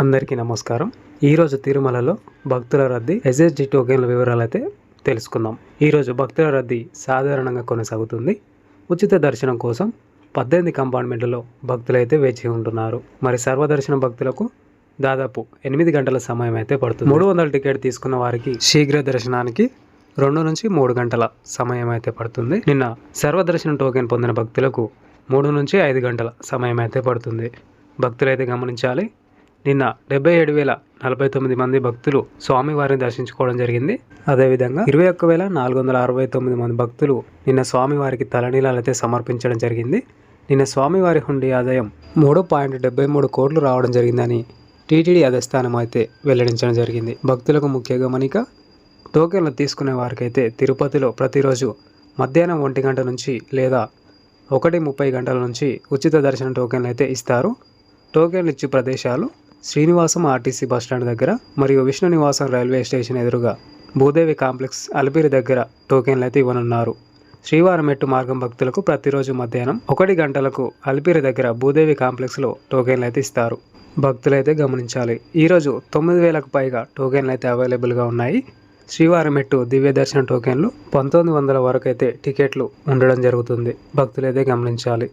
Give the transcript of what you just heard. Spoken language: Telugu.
అందరికీ నమస్కారం. ఈరోజు తిరుమలలో భక్తుల రద్దీ ఎస్ఎస్జి టోకెన్ల వివరాలు అయితే తెలుసుకుందాం. ఈరోజు భక్తుల రద్దీ సాధారణంగా కొనసాగుతుంది. ఉచిత దర్శనం కోసం పద్దెనిమిది కంపార్ట్మెంట్లలో భక్తులైతే వేచి ఉంటున్నారు. మరి సర్వదర్శన భక్తులకు దాదాపు ఎనిమిది గంటల సమయం అయితే పడుతుంది. మూడు వందల టికెట్ తీసుకున్న వారికి శీఘ్ర దర్శనానికి రెండు నుంచి మూడు గంటల సమయం అయితే పడుతుంది. నిన్న సర్వదర్శనం టోకెన్ పొందిన భక్తులకు మూడు నుంచి ఐదు గంటల సమయం అయితే పడుతుంది. భక్తులైతే గమనించాలి నిన్న డెబ్బై ఏడు వేల నలభై తొమ్మిది మంది భక్తులు స్వామివారిని దర్శించుకోవడం జరిగింది. అదేవిధంగా ఇరవై ఒక్క వేల నాలుగు వందల అరవై తొమ్మిది మంది భక్తులు నిన్న స్వామివారికి తలనీలాలు అయితే సమర్పించడం జరిగింది. నిన్న స్వామివారి హుండీ ఆదాయం మూడు పాయింట్ డెబ్బై మూడు కోట్లు రావడం జరిగిందని టీటీడీ అధిష్టానం అయితే వెల్లడించడం జరిగింది. భక్తులకు ముఖ్య గమనిక టోకెన్లు తీసుకునే వారికైతే తిరుపతిలో ప్రతిరోజు మధ్యాహ్నం ఒంటి గంట నుంచి లేదా ఒకటి ముప్పై గంటల నుంచి ఉచిత దర్శన టోకెన్లు అయితే ఇస్తారు. టోకెన్లు ఇచ్చే ప్రదేశాలు శ్రీనివాసం ఆర్టీసీ బస్టాండ్ దగ్గర మరియు విష్ణు నివాసం రైల్వే స్టేషన్ ఎదురుగా భూదేవి కాంప్లెక్స్ అలిపిరి దగ్గర టోకెన్లు అయితే ఇవ్వనున్నారు. శ్రీవారం మెట్టు మార్గం భక్తులకు ప్రతిరోజు మధ్యాహ్నం ఒకటి గంటలకు అలిపిరి దగ్గర భూదేవి కాంప్లెక్స్లో టోకెన్లు అయితే ఇస్తారు. భక్తులైతే గమనించాలి. ఈరోజు తొమ్మిది వేలకు పైగా టోకెన్లు అయితే అవైలబుల్గా ఉన్నాయి. శ్రీవారం మెట్టు దివ్య దర్శన టోకెన్లు పంతొమ్మిది వందల వరకు అయితే టికెట్లు ఉండడం జరుగుతుంది. భక్తులైతే గమనించాలి.